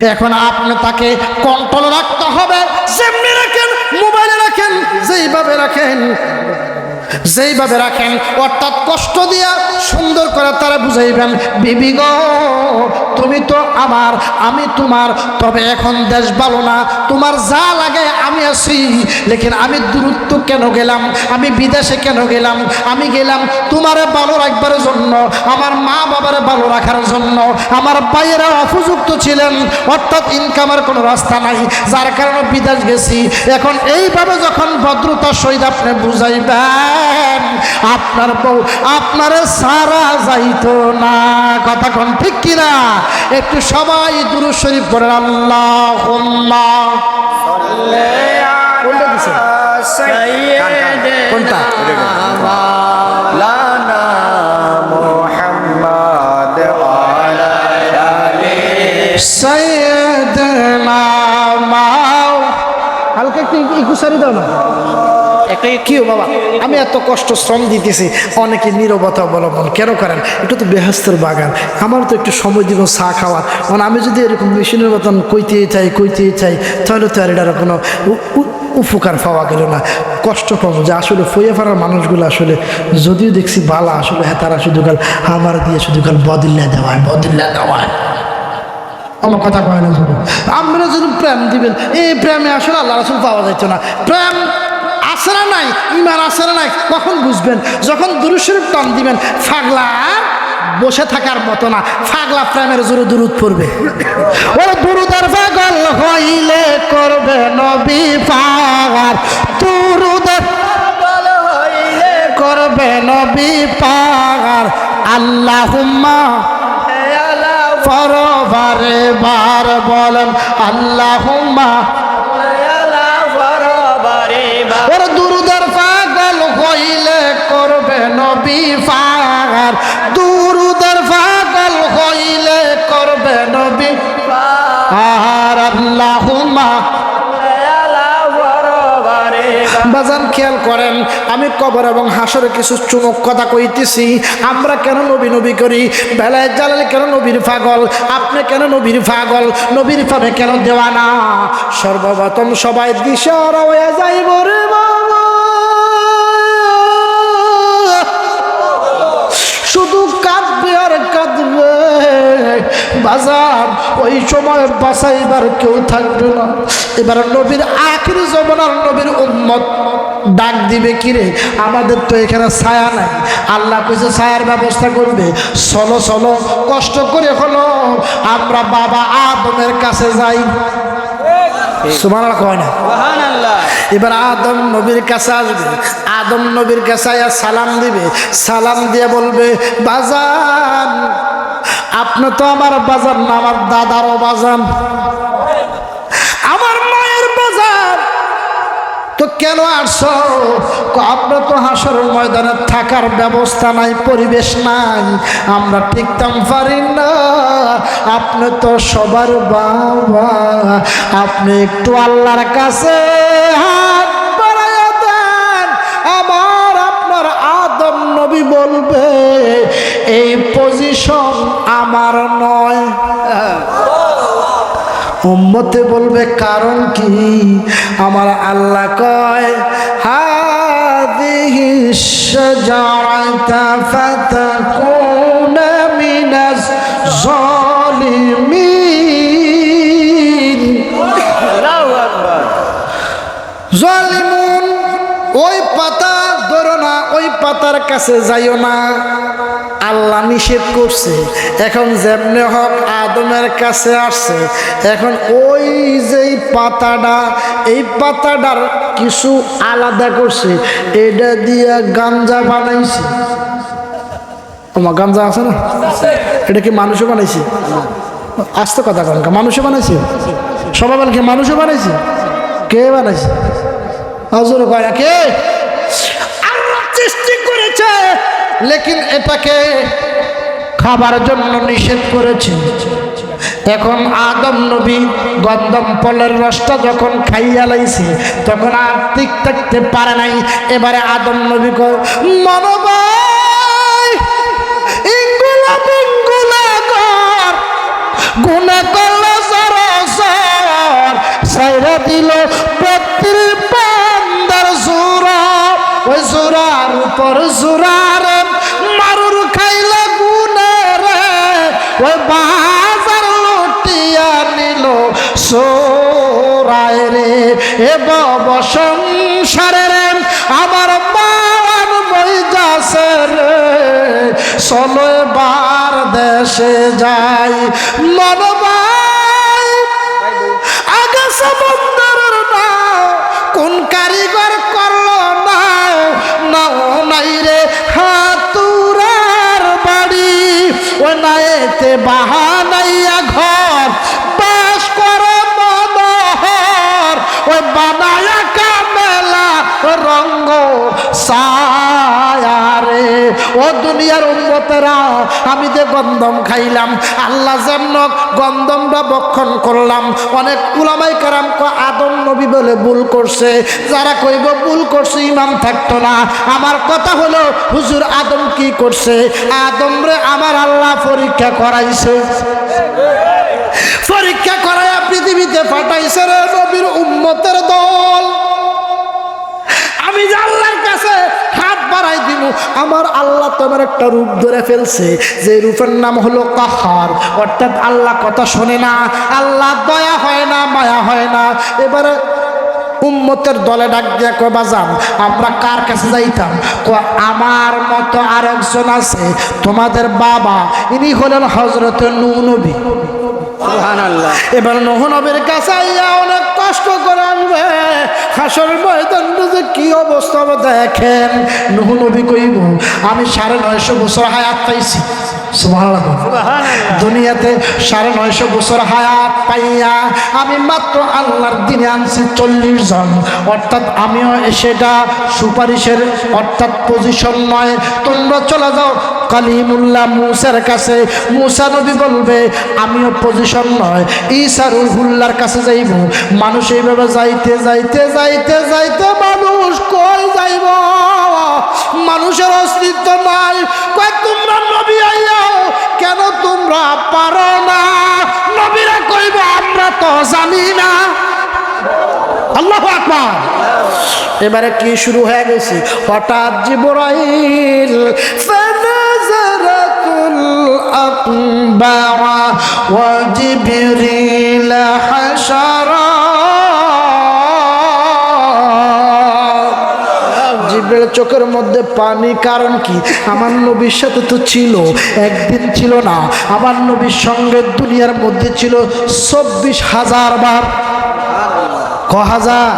এখন আপনি তাকে কন্ট্রোল রাখতে হবে। যেমনি রাখেন মোবাইলে রাখেন যেইভাবে রাখেন। যেইভাবে রাখেন, অর্থাৎ কষ্ট দিয়া সুন্দর করে তারা বুঝাইবেন, বিবি গো, তুমি তো আমার, আমি তোমার, তবে এখন দেশ ভালো না, তোমার যা লাগে আমি আছি। লেকিন আমি দূরত্ব কেন গেলাম? আমি বিদেশে কেন গেলাম? আমি গেলাম তোমারে ভালো রাখবার জন্য, আমার মা বাবারে ভালো রাখার জন্য। আমার ভাইয়েরা অপযুক্ত ছিলেন, অর্থাৎ ইনকামের কোনো রাস্তা নাই। যার কারণে বিদেশ গেছি। এখন এইভাবে যখন ভদ্রতা সহিত আপনি বুঝাইবেন আপনার বউ আপনার সারা যাইতো না। কথা কোন ঠিক কিনা? একটু সবাই দুরু শরীফ পড়েন আল্লাহ কোনটা সৈয়দনা মাও হালকা একটু একটু সারি দাও না। একটা কি বাবা? আমি এত কষ্ট শ্রম দিতেছি, অনেকে নীরবতা অবলম্বন। কেন করেন? এটা তো বেহাস্তর বাগান। আমার তো একটু সময় দিব চা খাওয়ার। মানে আমি যদি এরকম মেশিনের মতন কইতে চাই কইতে চাই, তাহলে তো আর এটার কোনো উপকার পাওয়া গেল না। কষ্ট পাবো যে আসলে ফইয়া ফাড়ার মানুষগুলো আসলে, যদিও দেখছি বালা, আসলে হ্যাঁ তারা শুধু কাল আমার দিয়ে শুধু কাল বদিল্লা দেওয়ায় বদিল্লা দেওয়ায়। আমার কথা কয় না আপনারা যদি প্রেম দিবেন, এই প্রেমে আসলে আল্লাহ রাসুল পাওয়া যাইতো না। প্রেম আসে না নাই ইমান আসে না নাই, কখন বুঝবেন? যখন দুরুশরীফ টান দিবেন, ফাগলা বসে থাকার মতো না, ফাগলা প্রেমের জোরে দুরুদ পড়বে। ও দুরুদার পাগল হইলে করবে নবী পাগার দুরুদার পাগল হইলে করবে নবী পাগার আল্লাহুম্মা পরবারে বার বলেন, আল্লাহুম্মা হইলে করবে নবী বাজান, খেয়াল করেন, আমি কবর এবং হাসরে কিছু চুমক কথা কইতেছি। আমরা কেন নবী নবী করি? বেলায় জ্বালালে কেন নবীর পাগল? আপনি কেন নবীর পাগল? নবীর পাবে কেন দেওয়া না সর্বপ্রথম সবাই হয়ে যাইব রে বাবা বাজার ওই সময় বাসাইবার কেউ থাকবে না। এবার নবীর আখির জমানার নবীর উম্মত ডাক দিবে কিরে আমাদের তো এখানে ছায়া নাই। আল্লাহ কিছু ছায়ার ব্যবস্থা করবে। চলো চলো কষ্ট করে হলো। আমরা বাবা আদমের কাছে যাই। সুমান কয় না? এবার আদম নবীর কাছে আসবে। আদম নবীর কাছে সালাম দিবে। সালাম দিয়ে বলবে বাজান আপনি তো আমার বাজার না আমার দাদারও বাজান। আমার মায়ের বাজার তো কেন আসছো? ক, আপনার তো হাসর ময়দানে থাকার ব্যবস্থা নাই পরিবেশ নাই। আমরা টিকতাম পারি না। আপনি তো সবার বাবা। আপনি একটু আল্লাহর কাছে বলবে, এই পজিশন আমার নয়। উম্মতে বলবে, কারণ কি? আমার আল্লাহ কয় হাদিহি শাজারাতা ফাতাকুনা কাছে যাইও না। আল্লাহ নিষেধ করছে। এখন যেমনে হক আদমের কাছে আসছে। এখন ওই যে পাতাটা, এই পাতাটার কিছু আলাদা করছে। এটা দিয়ে গাঞ্জা বানাইছে। তোমার গাঞ্জা আছে না? এটা কি মানুষও বানাইছে? আস্তে কথা কন মানুষও বানাইছে? সবাই বলে কি মানুষও বানাইছে? কে বানাইছে? হজুর কয় কে? সৃষ্টি করেছে, লেকিন এটাকে খাবার জন্য নিষেধ করেছে। এখন আদম নবী গন্দম পলের রসটা যখন খাইয়া লাইছে, তখন আর ঠিক থাকতে পারে নাই। এবারে আদম নবী কো মনোবাই কর গুণা দিল কাপড় জুরারে মারুর খাইলে গুণারে ওই বাজার লুটিয়া নিল সোরায় রে। এ বব রে, আমার বাবার বই যাচ্ছে রে। চলো বার দেশে যাই, মনে বাহানাইয়া ঘর বাস করে মনোহর। ওই বানায়া কামেলা রঙ্গ সায়ারে ও দুনিয়ার উন্মতেরা আমি যে গন্ধম খাইলাম, আল্লাহ যেমন গন্ধমটা বক্ষণ করলাম, অনেক উলামাই কারাম আদম নবী বলে ভুল করছে। যারা কইব, ভুল করছে, ইমাম থাকতো না। আমার কথা হলো, হুজুর আদম কি করছে? আদম রে আমার আল্লাহ পরীক্ষা করাইছে। পরীক্ষা করাইয়া পৃথিবীতে পাঠাইছে রে নবীর উম্মতের দল। আমি আল্লাহর কাছে বাড়াই দিব আমার আল্লাহ তোমার একটা রূপ ধরে ফেলছে যে রূপের নাম হলো কাহার। অর্থাৎ আল্লাহ কথা শোনে না আল্লাহ দয়া হয় না মায়া হয় না। এবারে উম্মতের দলে ডাক দিয়ে কবা যান আমরা কার কাছে যাইতাম? কো আমার মতো আরেকজন আছে তোমাদের বাবা। ইনি হলেন হজরত নূ নবী। সুবহানাল্লাহ। এবার নহনবের কাছে আইয়া অনেক কষ্ট করে হাসর ময়দানটা যে কি অবস্থা দেখেন দেখেন নহনবী কইব, আমি সাড়ে নয়শো বছর হায়াত পাইছি। দুনিয়াতে সাড়ে নয়শো বছর হায়াত পাইয়া আমি মাত্র আল্লাহর দিনে আনছি চল্লিশ জন। অর্থাৎ আমিও সেটা সুপারিশের অর্থাৎ পজিশন নয়। তোমরা চলে যাও কালিমুল্লাহ মুসার কাছে। মুসা নবী বলবে আমিও পজিশন নয়। ঈসা রুহুল্লার কাছে যাইব। মানুষ এইভাবে যাইতে যাইতে যাইতে যাইতে মানুষ কই যাইব? মানুষের অস্তিত্ব নাই। তোমরা নবী আইয়াও, কেন তোমরা পারো না? নবীরা কইব, আমরা তো জানি না। আল্লাহ আকবার। এবারে কি শুরু হয়ে গেছে? হঠাৎ জিবরাইল, ফানাজারাতুল আকবারা ওয়া জিবরিল হাশারা। জিব্রেল চোখের মধ্যে পানি, কারণ কি? আমার নবীর সাথে তো ছিল, একদিন ছিল না। আমার নবীর সঙ্গে দুনিয়ার মধ্যে ছিল চব্বিশ হাজার বার। ক হাজার?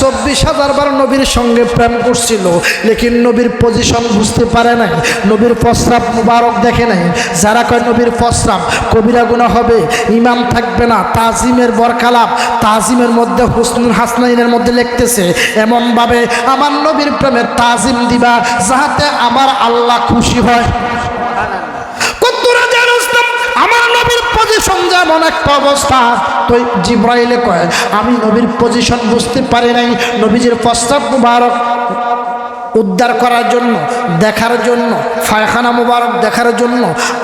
চব্বিশ হাজার বার নবীর সঙ্গে প্রেম করছিল, লেকিন নবীর পজিশন বুঝতে পারে নাই, নবীর প্রস্রাব মুবারক দেখে নাই। যারা কয় নবীর প্রস্রাব, কবিরা গুণা হবে, ইমাম থাকবে না, তাজিমের বরকালাপ তাজিমের মধ্যে হুসনুল হাসনাইনের মধ্যে লিখতেছে, এমনভাবে আমার নবীর প্রেমের তাজিম দিবা, যাহাতে আমার আল্লাহ খুশি হয়। পজিশন যেমন একটা অবস্থা। তো জিব্রাইলে কয়, আমি নবীর পজিশন বুঝতে পারি নাই। নবীজির প্রস্তাব মুবারক উদ্ধার করার জন্য, দেখার জন্য ফায়খানা মুবারক দেখার জন্য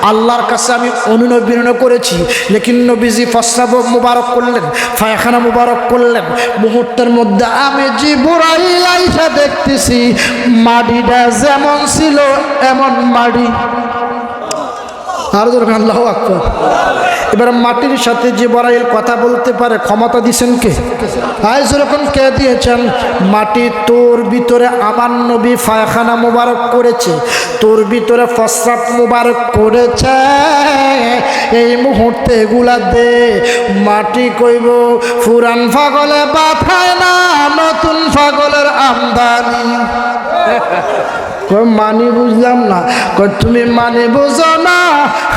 আল্লাহর কাছে আমি অনুনয় বিনয় করেছি। লেকিন নবীজি প্রস্তাব মুবারক করলেন ফায়খানা মুবারক করলেন। মুহূর্তের মধ্যে আমি জিবরাইল আইসা দেখতেছি মাডিটা যেমন ছিল, এমন মাটি। আরও ধরুন আল্লাহ আকবর। এবার মাটির সাথে যে বড়াইল কথা বলতে পারে, ক্ষমতা দিছেন কে? আজ যেরকম কে দিয়েছেন? মাটি তোর ভিতরে আমার নবী ফায়খানা মুবারক করেছে, তোর ভিতরে ফসরাত মোবারক করেছে। এই মুহূর্তে এগুলা দে, মাটি কইব, ফুরান ফাগলে বাথায় না, নতুন ফাগলের আমদানি। মানি বুঝলাম না। তুমি মানে বুঝো না?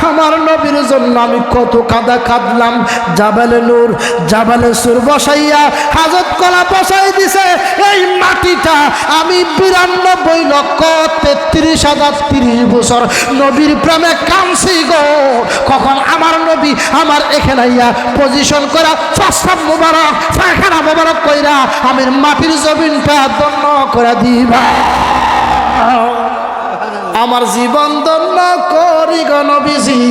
আমার নবীর জন্য আমি কত কাদা কাঁদলাম। জাবালে নূর, জাবালে সুর বসাইয়া হাজত কলা বসাই দিছে। এই মাটিটা আমি বিরানব্বই লক্ষ তেত্রিশ হাজার তিরিশ বছর নবীর প্রেমে কামছি গো। কখন আমার নবী আমার এখানে ইয়া পজিশন করা প্রস্তাব মোবারক, পায়খানা মোবারক কইরা আমি মাটির জমিনটা দন্য করে দিবা। আমার জীবন দন্য করি গ নবীজি,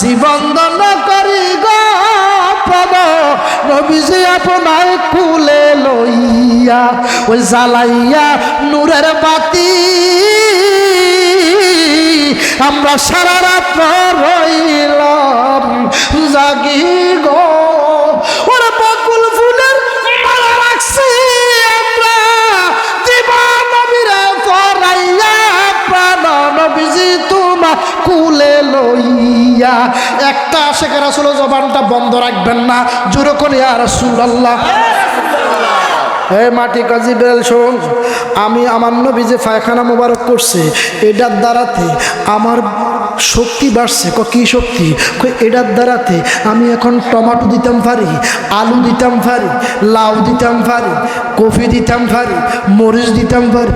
জীবন দন্য করি গ আপনার কুলে লইয়া, ওই জ্বালাইয়া নূরের বাতি। আমরা সারা রাত রইলাম, জাগি গো আশেখ রাসুল জবানটা বন্ধ রাখবেন না। জোরে করে আর রাসুল আল্লাহ হে মাটি কাজী বেল শোন আমি আমার নবী যে পায়খানা মোবারক করছে এটার দ্বারাতে আমার শক্তি বাড়ছে। ক কি শক্তি? এটার দ্বারাতে আমি এখন টমাটো দিতাম পারি আলু দিতাম পারি লাউ দিতাম পারি কফি দিতাম পারি মরিচ দিতাম পারি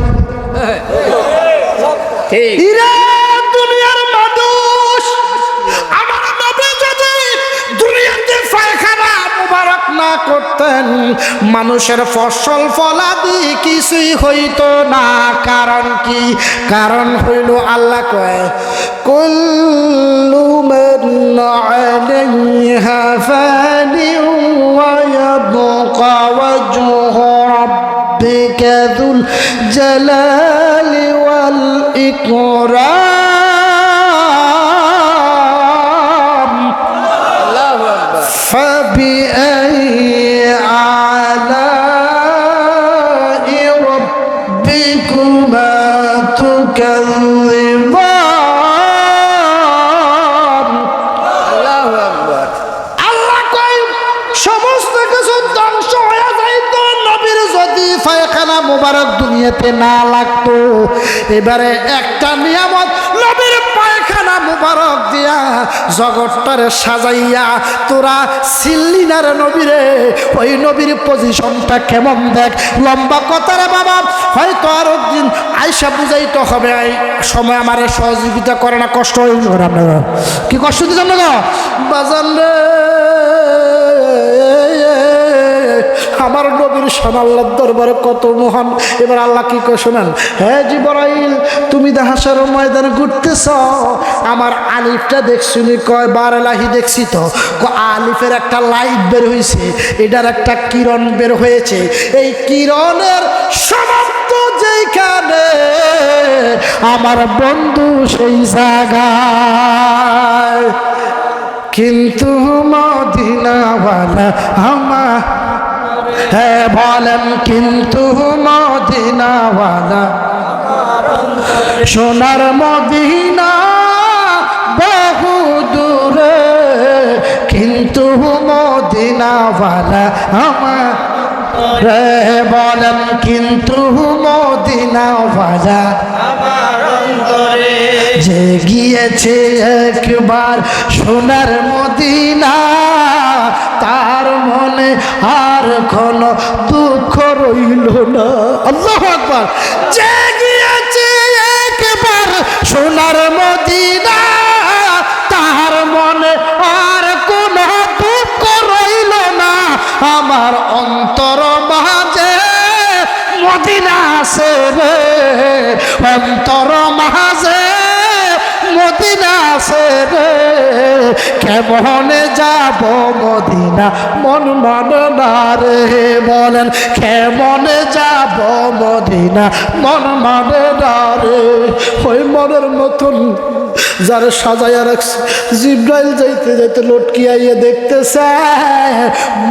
দুনিয়ার না করতেন, মানুষের ফসল ফলাদি কিছুই হইতো না। কারণ কি? কারণ হইল আল্লাহ কয় ওয়াল ইকরাম। হয়ে যদি দুনিয়াতে এবারে একটা নিয়ামত পায়খানা দিয়া জগৎটারে সাজাইয়া তোরা সিল্লিনার নবীরে, ওই নবীর পজিশনটা কেমন দেখ? লম্বা কথারে বাবা, হয়তো আরও দিন আইসা বুঝাইতে হবে। সময় আমার সহযোগিতা করে না, কষ্ট আপনারা। কি কষ্ট দিচ্ছেন না রে। আমার নবীর শান দরবারে কত মহান। এবার আল্লাহ কি কয় শোনান? হ্যাঁ জিবরাইল, তুমি দেহাসার ময়দানে ঘুরতেছ, আমার আলিফটা দেখছি নি? কয় বারালাহি দেখছি তো। আলিফের একটা লাইট বের হয়েছে এটার একটা কিরণ বের হয়েছে। এই কিরণের সমাপ্ত যেখানে আমার বন্ধু সেই জায়গায়। কিন্তু মদিনাওয়ালা আমার হ্যাঁ বলেন, কিন্তু মদিনাওয়ালা, সোনার মদিনা বহু দূরে, কিন্তু মদিনাওয়ালা আমার। রে বলেন, কিন্তু মদিনাওয়ালা যে গিয়েছে একবার সোনার মদিনা। মনে আর কোনো দুঃখ রইল না। আল্লাহ একবার যে একবার সোনার মদিনা তার মনে আর কোনো দুঃখ রইল না। আমার অন্তর মাঝে মদিনা আছে রে, অন্তর মাঝে মদিনা আছে রে। কেমনে যাব মদিনা? মন মানে না রে। বলেন, কেমনে যাব মদিনা? মন মানে না রে। ওই মনের মতন যারা সাজাইয়া রাখছে। জিব্রাইল যাইতে যাইতে লটকিয়াইয়া দেখতেছে,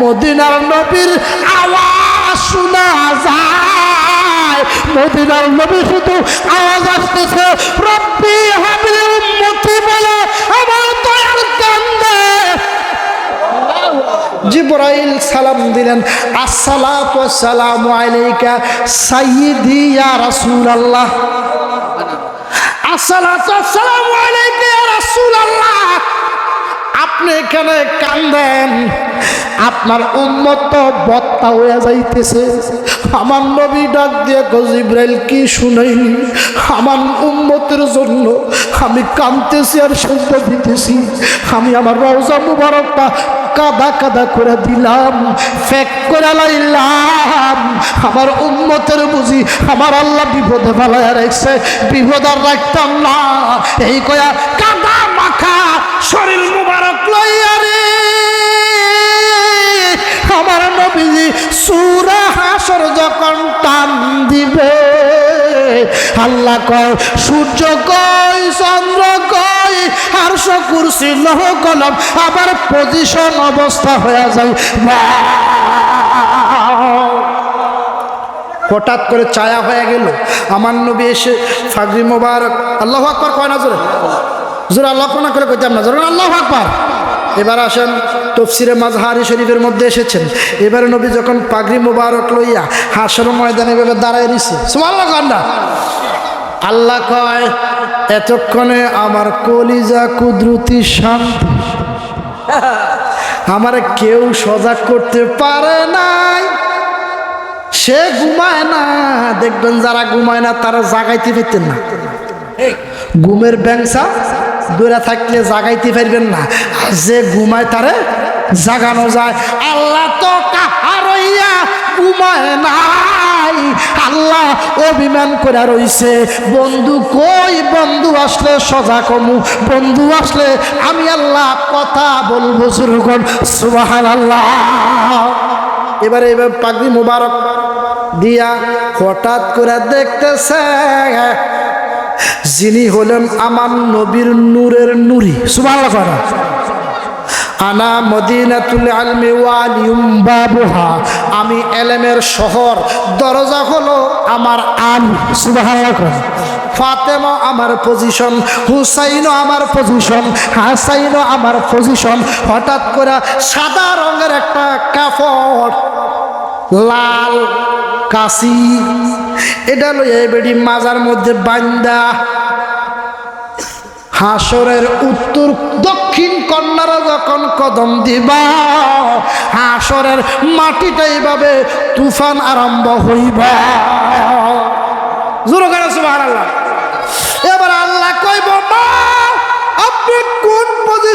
মদিনার নবীর আওয়াজ শোনা যায়। মদিনার নবী শুধু আওয়াজ আসতেছে, রব্বি হাবলি উম্মতি বলে আমার দয়াল কান্দে। জিব্রাইল সালাম দিলেন, আসসালাতু ওয়াসসালামু আলাইকা সাইয়্যিদি ইয়া রাসূলুল্লাহ। আসসালাতু আপনি এখানে কান্দেন। আপনার উম্মত তো বত্তা হয়ে যাইতেছে। আমার নবী ডাক দিয়ে গজিব্রাইল কি শুনাইনি আমার উম্মতের জন্য আমি কাঁদতেছি আর শুনতে দিতেছি। আমি আমার রওজা মুবারকটা কাদা কাদা করে দিলাম, ফেক করে লাইলাম। আমার উম্মতের বুঝি আমার আল্লাহ বিপদে ফেলায় রাখছে। বিপদ আর রাখতাম না। এই কয়া কাদা মাখা শরীর আমার নবীজি সুরা হাসর যখন টান দিবে, আল্লাহ কয়, সূর্য চন্দ্র লহ কলম, আবার পজিশন অবস্থা হয়ে যায়। হঠাৎ করে ছায়া হয়ে গেল। আমার নবী এসে, ফাগরি মোবারক। আল্লাহ আকবর কয় না জোরে? জোরে আল্লাহ না করে কইতাম না। জোরে আল্লাহ আকবর। এবার আসেন তফসিরে মাজহারি শরীফের মধ্যে এসেছেন। এবারে নবী যখন পাগড়ি মুবারক লইয়া হাসর ময়দানে এভাবে দাঁড়ায় দিছে কান্না আল্লাহ কয়, এতক্ষণে আমার কলিজা, কুদরতি শান্তি আমার কেউ সজাগ করতে পারে নাই। সে ঘুমায় না, দেখবেন যারা ঘুমায় না তারা জাগাইতে পারতেন না। ঘুমের ব্যাংসা দূরে থাকলে জাগাইতে পারবেন না। যে ঘুমায় তারে জাগানো যায়। আল্লাহ তো কাহারইয়া ঘুমায় নাই। আল্লাহ অভিমান করে রইছে। বন্ধু কই? বন্ধু আসলে সজা কমু বন্ধু আসলে আমি আল্লাহ কথা বলব কর সুবাহান আল্লাহ এবারে এবার পাগড়ি মুবারক দিয়া হঠাৎ করে দেখতেছে যিনি হলেন আমার নবীর নূরের নুরি। বাবুহা। আমি এলেমের শহর, দরজা হলো আমার আন। সুবাহ ফাতেমা আমার পজিশন হুসাইনও আমার পজিশন হাসাইনও আমার পজিশন হঠাৎ করে সাদা রঙের একটা কাপড় লাল কাশি। এটা লইয়া বেডি মাজার মধ্যে বান্দা। হাসরের উত্তর দক্ষিণ কন্যারা যখন কদম দিবা, হাসরের মাটিটা এইভাবে তুফান আরম্ভ হইবা। জোর করে সুবহানাল্লাহ। এবার আল্লাহ কইব, মা, আপনি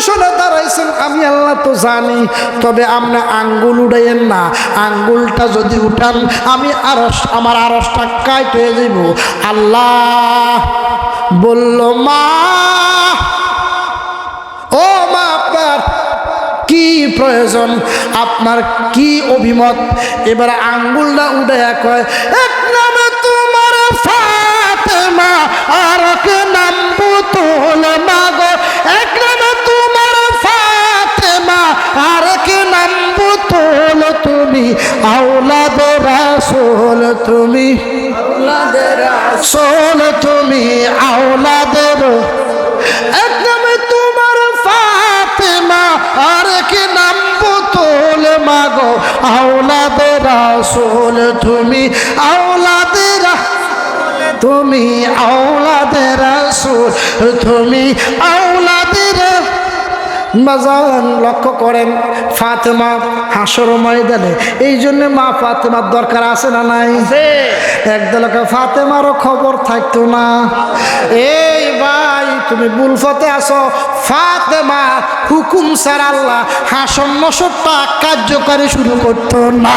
কোন দাঁড়াইছেন, আমি আল্লাহ তো জানি, তবে আপনি আঙ্গুল উড়াইয়েন না। আঙ্গুলটা যদি উঠান, আমি আরস আমার আরসটা কাইট হয়ে যাইব। আল্লাহ বলল, মা, ও মা, আপনার কি প্রয়োজন? আপনার কি অভিমত? এবার আঙ্গুলটা উঠে কয় এক নামে তোমার ফাতেমা, আর এক সোল তুমি আওলাদের। একদম তোমার ফাতেমা, আর কি নাম পুতুল মাগো? আওলাদের শোন তুমি, আওলাদের তুমি আওলাদের শোন তুমি আওলাদের বাজান লক্ষ্য করেন ফাতেমা হাসর ময়দানে। এই জন্য মা ফাতেমার দরকার আছে না নাই? একদলকে ফাতেমারও খবর থাকতো না। এই ভাই তুমি বুলফতে আসো ফাতেমা হুকুম সার আল্লাহ হাসন নসরটা কার্যকারী শুরু করতো না।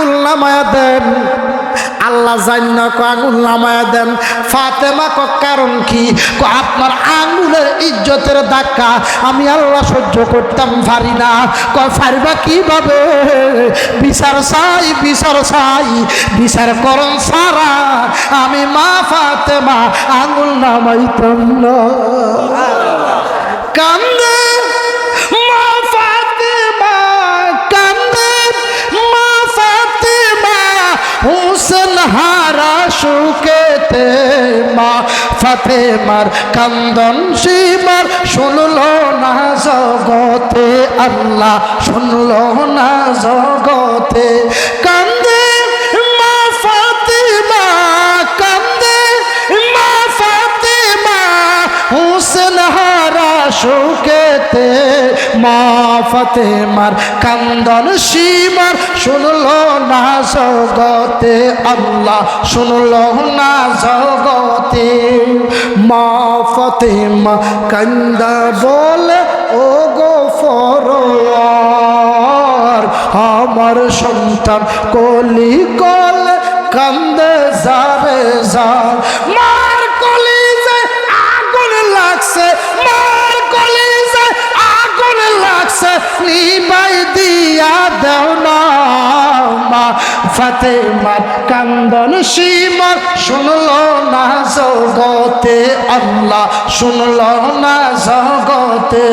আঙুল নামায়া দেন। আল্লাহ জান্য কো আঙুল নামায়া দেন। ফাতেমা ক কারণ কি? ক আপনার আঙুলের ইজ্জতের ধাক্কা আমি আল্লাহ সহ্য করতাম, পারি না। কয় পারবা কীভাবে? বিচার চাই বিচার চাই, বিচার করন সারা। আমি মা ফাতেমা আঙুল নামাইতাম না। কান্দে সুকেতে মা ফাতেমার কান্দন সীমার শুনলো না জগতে, আল্লাহ শুনলো না জগতে। কান্দে মা ফাতেমা, কান্দে মা ফাতেমা হুসেন হারা শোকেতে মা ফাতেমার কান্দন সীমার শুনলো না জগতে, আল্লাহ শুনলো না জগতে। মা ফাতেমা কান্দা বলে ও গো ফরোয়ার, আমার সন্তান কলি কলে কান্দে যারে যার। মার লাগছে নিবাই দিয়া দেও না মা। ফাতেমার কান্দন সীমার শুনলো না জগতে, আল্লাহ শুনলো না জগতে।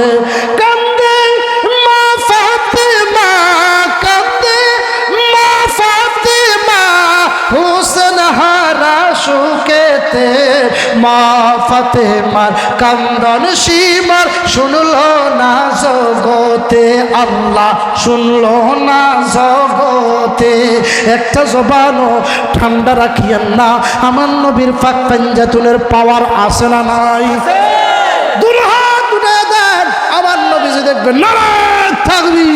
সুখেতে মা ফাতেমার কান্দন সীমার শুনলো না জগতে, আল্লাহ শুনলো না জগতে। একটা জবানও ঠান্ডা রাখিয়েন না, আমার নবীর পাক পাঞ্জাতুনের পাওয়ার আছে না নাই। দুলহাত উঠে দেন, আমার নবী দেখবেন নারায়ণ থাকবি।